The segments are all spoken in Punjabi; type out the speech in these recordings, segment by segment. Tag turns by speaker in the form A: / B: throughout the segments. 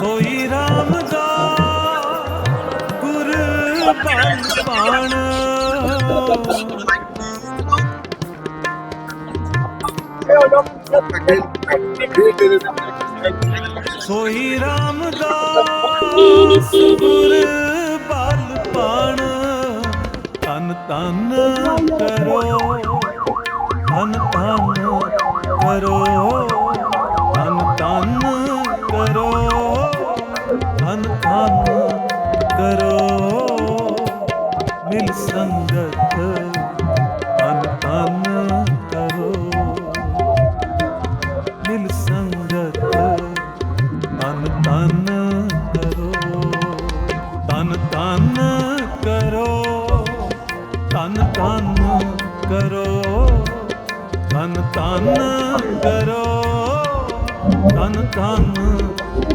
A: ਸੋਈ ਰਾਮ ਦਾ ਗੁਰ ਬਲ ਪਾਣ। ਸੋਈ ਰਾਮ ਦਾ ਗੁਰ ਬਲ ਪਾਣ ਤਨ ਤਨ ਕਰੋ ਤਨ ਤਨ ਕਰੋ। ਤਨ ਤਨ ਕਰੋ। ਮਿਲ ਸੰਗਤ ਤਨ ਤਨ ਕਰੋ। ਮਿਲ ਸੰਗਤ ਤਨ ਤਨ ਕਰੋ। ਤਨ ਤਨ ਕਰੋ। ਤਨ ਤਨ ਕਰੋ। ਤਨ ਤਨ ਕਰੋ। ਤਨ ਤਨ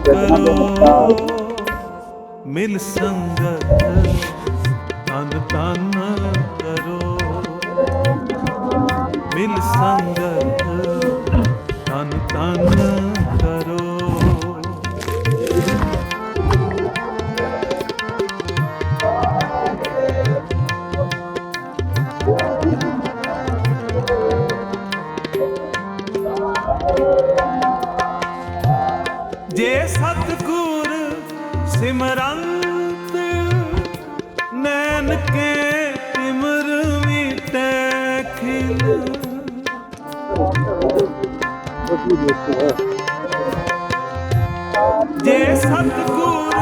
A: ਕਰੋ। ਮਿਲ ਸੰਗਤ ਤਨ ਤਨ ਕਰੋ। ਮਿਲ ਸੰਗਤ ਤਨ ਤਨ ਕਰੋ। ਜੇ ਸਤਗੁਰ ਸਿਮਰੰਤ ਨੈਣ ਕੇ ਤਿਮਰ ਮੀਟੈ ਖਿਲ ਜੇ ਸਤਗੁਰ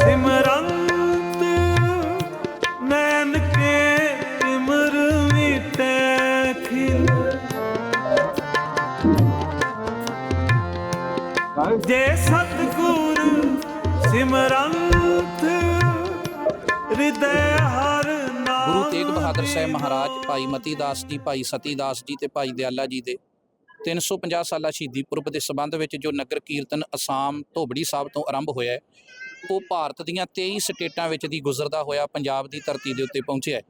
A: ਸਿਮਰੰਤ ਨੈਣ ਕੇ ਤਿਮਰ ਮੀਟੈ ਖਿਲ ਜੇ ਸਤਗੁਰ ਸਿਮਰੰਤ ਹਿਰਦੈ ਹਰ ਨਾਮ
B: ਗੁਰੂ ਤੇਗ ਬਹਾਦਰ ਸਾਹਿਬ ਮਹਾਰਾਜ ਭਾਈ ਮਤੀ ਦਾਸ ਜੀ ਭਾਈ ਸਤੀ ਦਾਸ ਜੀ ਤੇ ਭਾਈ ਦਿਆਲਾ ਜੀ ਦੇ 350 ਸਾਲਾ ਸ਼ਹੀਦੀ ਪੁਰਬ ਦੇ ਸੰਬੰਧ ਵਿੱਚ ਜੋ ਨਗਰ ਕੀਰਤਨ ਅਸਾਮ ਧੋਬੜੀ ਸਾਹਿਬ ਤੋਂ ਆਰੰਭ ਹੋਇਆ ਉਹ ਭਾਰਤ ਦੀਆਂ 23 ਸਟੇਟਾਂ ਵਿੱਚ ਦੀ ਗੁਜ਼ਰਦਾ ਹੋਇਆ ਪੰਜਾਬ ਦੀ ਧਰਤੀ ਦੇ ਉੱਤੇ ਪਹੁੰਚਿਆ ਹੈ।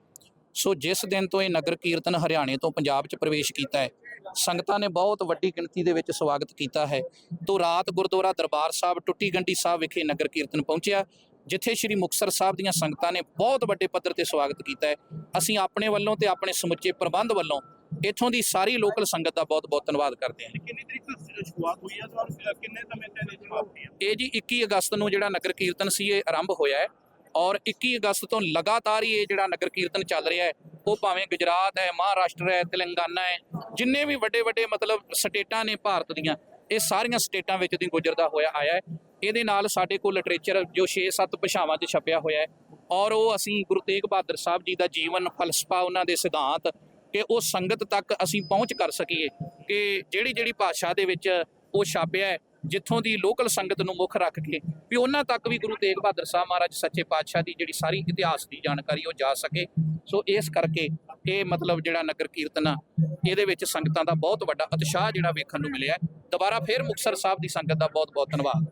B: ਸੋ ਜਿਸ ਦਿਨ ਤੋਂ ਇਹ ਨਗਰ ਕੀਰਤਨ ਹਰਿਆਣੇ ਤੋਂ ਪੰਜਾਬ 'ਚ ਪ੍ਰਵੇਸ਼ ਕੀਤਾ ਹੈ ਸੰਗਤਾਂ ਨੇ ਬਹੁਤ ਵੱਡੀ ਗਿਣਤੀ ਦੇ ਵਿੱਚ ਸਵਾਗਤ ਕੀਤਾ ਹੈ। ਤੋਂ ਰਾਤ ਗੁਰਦੁਆਰਾ ਦਰਬਾਰ ਸਾਹਿਬ ਟੁੱਟੀ ਗੰਢੀ ਸਾਹਿਬ ਵਿਖੇ ਨਗਰ ਕੀਰਤਨ ਪਹੁੰਚਿਆ ਜਿੱਥੇ ਸ੍ਰੀ ਮੁਕਤਸਰ ਸਾਹਿਬ ਦੀਆਂ ਸੰਗਤਾਂ ਨੇ ਬਹੁਤ ਵੱਡੇ ਪੱਧਰ ਤੇ ਸਵਾਗਤ ਕੀਤਾ ਹੈ। ਅਸੀਂ ਆਪਣੇ ਵੱਲੋਂ ਤੇ ਆਪਣੇ ਸਮੁੱਚੇ ਪ੍ਰਬੰਧ ਵੱਲੋਂ ਇੱਥੋਂ ਦੀ ਸਾਰੀ ਲੋਕਲ ਸੰਗਤ ਦਾ ਬਹੁਤ-ਬਹੁਤ ਧੰਨਵਾਦ ਕਰਦੇ ਹਾਂ।
C: ਕਿੰਨੀ ਤਰੀਕ ਤੋਂ ਸ਼ੁਰੂਆਤ ਹੋਈ ਹੈ ਫਿਰ ਕਿੰਨੇ ਸਮੇਂ ਤੱਕ ਇਹ ਸਮਾਪਤੀ ਹੈ
B: ਇਹ ਜੀ 21 ਅਗਸਤ ਨੂੰ ਜਿਹੜਾ ਨਗਰ ਕੀਰਤਨ ਸੀ ਇਹ ਆਰੰਭ ਹੋਇਆ ਹੈ। ਔਰ 21 ਅਗਸਤ ਤੋਂ ਲਗਾਤਾਰ ਹੀ ਇਹ ਜਿਹੜਾ ਨਗਰ ਕੀਰਤਨ ਚੱਲ ਰਿਹਾ ਹੈ, ਉਹ ਭਾਵੇਂ ਗੁਜਰਾਤ ਹੈ, ਮਹਾਰਾਸ਼ਟਰ ਹੈ, ਤੇਲੰਗਾਨਾ ਹੈ, ਜਿੰਨੇ ਵੀ ਵੱਡੇ ਵੱਡੇ ਮਤਲਬ ਸਟੇਟਾਂ ਨੇ ਭਾਰਤ ਦੀਆਂ, ਇਹ ਸਾਰੀਆਂ ਸਟੇਟਾਂ ਵਿੱਚ ਦੀ ਗੁਜ਼ਰਦਾ ਹੋਇਆ ਆਇਆ ਹੈ। ਇਹਦੇ ਨਾਲ ਸਾਡੇ ਕੋਲ ਲਿਟਰੇਚਰ ਜੋ 6-7 ਭਾਸ਼ਾਵਾਂ 'ਚ ਛਪਿਆ ਹੋਇਆ ਹੈ ਔਰ ਉਹ ਅਸੀਂ ਗੁਰੂ ਤੇਗ ਬਹਾਦਰ ਸਾਹਿਬ ਜੀ ਦਾ ਜੀਵਨ ਫਲਸਫਾ ਉਹਨਾਂ ਦੇ ਸਿਧਾਂਤ ਕਿ ਉਹ ਸੰਗਤ ਤੱਕ ਅਸੀਂ ਪਹੁੰਚ ਕਰ ਸਕੀਏ ਕਿ ਜਿਹੜੀ ਜਿਹੜੀ ਭਾਸ਼ਾ ਦੇ ਵਿੱਚ ਉਹ ਛਾਪਿਆ ਹੈ ਜਿੱਥੋਂ ਦੀ ਲੋਕਲ ਸੰਗਤ ਨੂੰ ਮੁੱਖ ਰੱਖ ਕੇ ਵੀ ਉਹਨਾਂ ਤੱਕ ਵੀ ਗੁਰੂ ਤੇਗ ਬਹਾਦਰ ਸਾਹਿਬ ਮਹਾਰਾਜ ਸੱਚੇ ਪਾਤਸ਼ਾਹ ਦੀ ਜਿਹੜੀ ਸਾਰੀ ਇਤਿਹਾਸ ਦੀ ਜਾਣਕਾਰੀ ਉਹ ਜਾ ਸਕੇ। ਸੋ ਇਸ ਕਰਕੇ ਇਹ ਮਤਲਬ ਜਿਹੜਾ ਨਗਰ ਕੀਰਤਨ ਆ, ਇਹਦੇ ਵਿੱਚ ਸੰਗਤਾਂ ਦਾ ਬਹੁਤ ਵੱਡਾ ਉਤਸ਼ਾਹ ਜਿਹੜਾ ਵੇਖਣ ਨੂੰ ਮਿਲਿਆ। ਦੁਬਾਰਾ ਫੇਰ ਮੁਕਤਸਰ ਸਾਹਿਬ ਦੀ ਸੰਗਤ ਦਾ ਬਹੁਤ ਬਹੁਤ ਧੰਨਵਾਦ।